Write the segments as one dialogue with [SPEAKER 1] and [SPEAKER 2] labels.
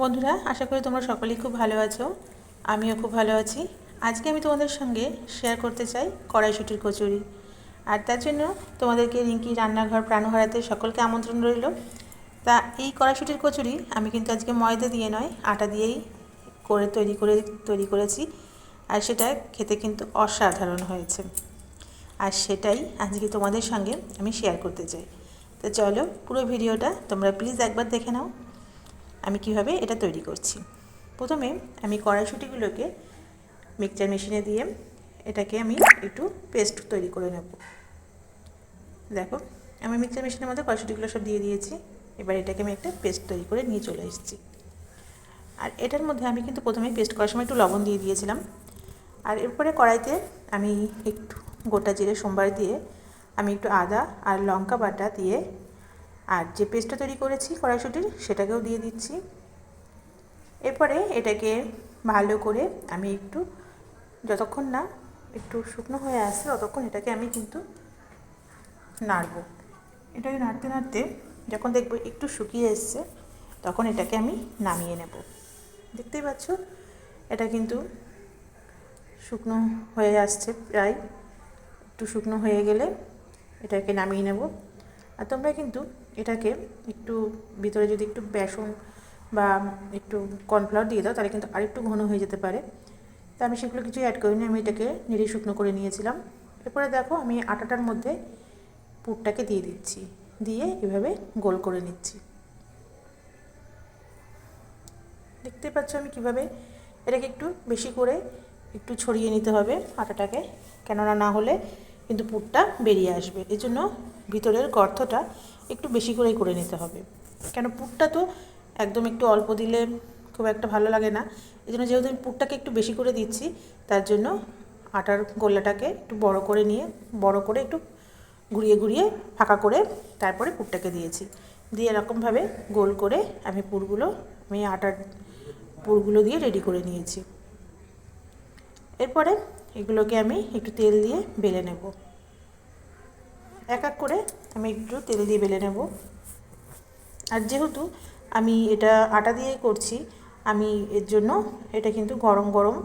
[SPEAKER 1] বন্ধুরা, আশা করি তোমরা সকলেই খুব ভালো আছো। আমিও খুব ভালো আছি। আজকে আমি তোমাদের সঙ্গে শেয়ার করতে চাই কড়াইশুটির কচুরি। আর তার জন্য তোমাদেরকে রিঙ্কি রান্নাঘর প্রাণহারাতে সকলকে আমন্ত্রণ রইল। তা এই কড়াইশুটির কচুরি আমি কিন্তু আজকে ময়দা দিয়ে নয়, আটা দিয়েই করে তৈরি করে, তৈরি করেছি। আর সেটা খেতে কিন্তু অসাধারণ হয়েছে। আর সেটাই আজকে তোমাদের সঙ্গে আমি শেয়ার করতে চাই। তো চলো পুরো ভিডিওটা তোমরা প্লিজ একবার দেখে নাও। আমি কীভাবে এটা তৈরি করছি? প্রথমে আমি কড়াইশুটিগুলোকে মিক্সচার মেশিনে দিয়ে এটাকে আমি একটু পেস্ট তৈরি করে নেব। দেখো, আমি মিক্সচার মেশিনের মধ্যে কড়াইশুটিগুলো সব দিয়ে দিয়েছি। এবার এটাকে আমি একটা পেস্ট তৈরি করে নিয়ে চলে এসেছি। আর এটার মধ্যে আমি কিন্তু প্রথমে পেস্ট করার সময় একটু লবণ দিয়ে দিয়েছিলাম। আর এরপরে কড়াইতে আমি একটু গোটা জিরে সোমবার দিয়ে আমি একটু আদা আর লঙ্কা বাটা দিয়ে আর যে পেস্টটা তৈরি করেছি কড়াইশুটির, সেটাকেও দিয়ে দিচ্ছি। এরপরে এটাকে ভালো করে আমি একটু, যতক্ষণ না একটু শুকনো হয়ে আসছে ততক্ষণ এটাকে আমি কিন্তু নাড়ব। এটাকে নাড়তে নাড়তে যখন দেখব একটু শুকিয়ে এসছে, তখন এটাকে আমি নামিয়ে নেব। দেখতেই পাচ্ছ, এটা কিন্তু শুকনো হয়ে আসছে প্রায়। একটু শুকনো হয়ে গেলে এটাকে নামিয়ে নেব। আর তোমরা কিন্তু এটাকে একটু ভিতরে যদি একটু বেসন বা একটু কর্নফ্লাওয়ার দিয়ে দাও, তাহলে কিন্তু আরেকটু ঘন হয়ে যেতে পারে। তা আমি সেগুলো কিছু অ্যাড করিনি, আমি এটাকে নিরে শুকনো করে নিয়েছিলাম। এরপরে দেখো আমি আটাটার মধ্যে পুরটাকে দিয়ে দিচ্ছি, দিয়ে এভাবে গোল করে নিচ্ছি। দেখতে পাচ্ছ আমি কীভাবে এটাকে একটু বেশি করে একটু ছড়িয়ে নিতে হবে আটাটাকে, কেননা না হলে কিন্তু পুরটা বেরিয়ে আসবে। এই জন্য ভিতরের গর্তটা একটু বেশি করেই করে নিতে হবে। কেন পুরটা তো একদম একটু অল্প দিলে খুব একটা ভালো লাগে না। এই জন্য যেহেতু আমি পুরটাকে একটু বেশি করে দিচ্ছি, তার জন্য আটার গোল্লাটাকে একটু বড় করে নিয়ে, বড় করে একটু ঘুরিয়ে ঘুরিয়ে ফাঁকা করে তারপরে পুরটাকে দিয়েছি। দিয়ে এরকমভাবে গোল করে আমি পুরগুলো, আমি আটার পুরগুলো দিয়ে রেডি করে নিয়েছি। এরপরে এগুলোকে আমি একটু তেল দিয়ে বেলে নেব। এক এক করে আমি একটু তেল দিয়ে বেলে নেব। আর যেহেতু আমি এটা আটা দিয়েই করছি, আমি এর জন্য এটা কিন্তু গরম গরম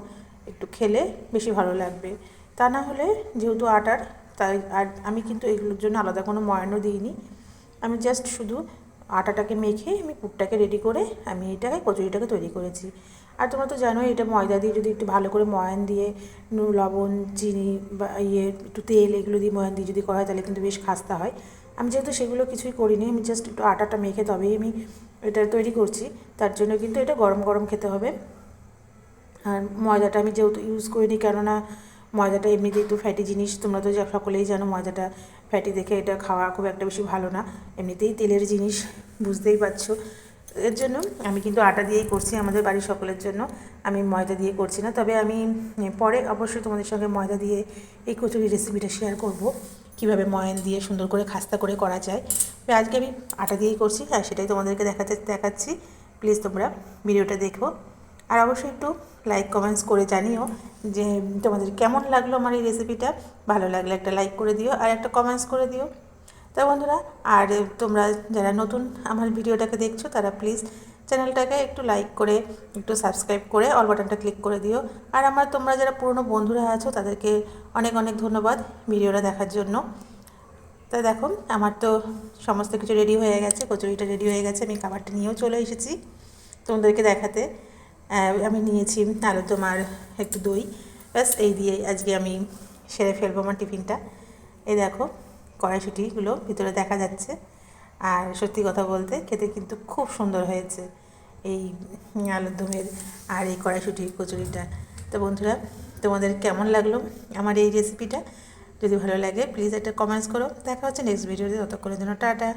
[SPEAKER 1] একটু খেলে বেশি ভালো লাগবে। তা না হলে যেহেতু আটার, তাই আর আমি কিন্তু এগুলোর জন্য আলাদা কোনো ময়ানও দিইনি। আমি জাস্ট শুধু আটাটাকে মেখে আমি পুরটাকে রেডি করে আমি এটাকে, কচুরিটাকে তৈরি করেছি। আর তোমরা তো জানোই এটা ময়দা দিয়ে যদি একটু ভালো করে ময়ান দিয়ে নুন, লবণ, চিনি বা ইয়ে একটু তেল এগুলো দিয়ে ময়ান দিয়ে যদি করা হয় তাহলে কিন্তু বেশ খাস্তা হয়। আমি যেহেতু সেগুলো কিছুই করিনি, আমি জাস্ট একটু আটাটা মেখে তবেই আমি এটা তৈরি করছি। তার জন্য কিন্তু এটা গরম গরম খেতে হবে। আর ময়দাটা আমি যেহেতু ইউজ করিনি কেননা ময়দাটা এমনিতেই একটু ফ্যাটি জিনিস, তোমরা তো সকলেই জানো ময়দাটা ফ্যাটি দেখে এটা খাওয়া খুব একটা বেশি ভালো না। এমনিতেই তেলের জিনিস, বুঝতেই পারছ। এর জন্য আমি কিন্তু আটা দিয়েই করছি আমাদের বাড়ির সকলের জন্য। আমি ময়দা দিয়ে করছি না, তবে আমি পরে অবশ্যই তোমাদের সঙ্গে ময়দা দিয়ে এই কচুরি রেসিপিটা শেয়ার করব। কীভাবে ময়ান দিয়ে সুন্দর করে খাস্তা করে করা যায়। আজকে আমি আটা দিয়েই করছি, আর সেটাই তোমাদেরকে দেখাতে, দেখাচ্ছি। প্লিজ তোমরা ভিডিওটা দেখো। আর অবশ্যই একটু লাইক কমেন্টস করে জানিও যে তোমাদের কেমন লাগল আমার এই রেসিপিটা ভালো লাগলে একটা লাইক করে দিও আর একটা কমেন্টস করে দিও। তা বন্ধুরা, আর তোমরা যারা নতুন আমার ভিডিওটাকে দেখছ, তারা প্লিজ চ্যানেলটাকে একটু লাইক করে, একটু সাবস্ক্রাইব করে অল বাটনটা ক্লিক করে দিও। আর আমার তোমরা যারা পুরনো বন্ধুরা আছো, তাদেরকে অনেক অনেক ধন্যবাদ ভিডিওটা দেখার জন্য। তা দেখো, আমার তো সমস্ত কিছু রেডি হয়ে গেছে, কচুরিটা রেডি হয়ে গেছে, আমি খাবারটা নিয়েও চলে এসেছি তোমাদেরকে দেখাতে। আমি নিয়েছি আলু তোমার একটু দই। ব্যাস, এই দিয়ে আজকে আমি সেরে ফেলব আমার টিফিনটা। এই দেখো, কড়াইশুটিগুলো ভিতরে দেখা যাচ্ছে। আর সত্যি কথা বলতে খেতে কিন্তু খুব সুন্দর হয়েছে এই আলুর দমের আর এই কড়াইশুটির কচুরিটা। তো বন্ধুরা, তোমাদের কেমন লাগল আমার এই রেসিপিটা যদি ভালো লাগে প্লিজ একটা কমেন্টস করো। দেখা হচ্ছে নেক্সট ভিডিওতে ততক্ষণের জন্য টাটা।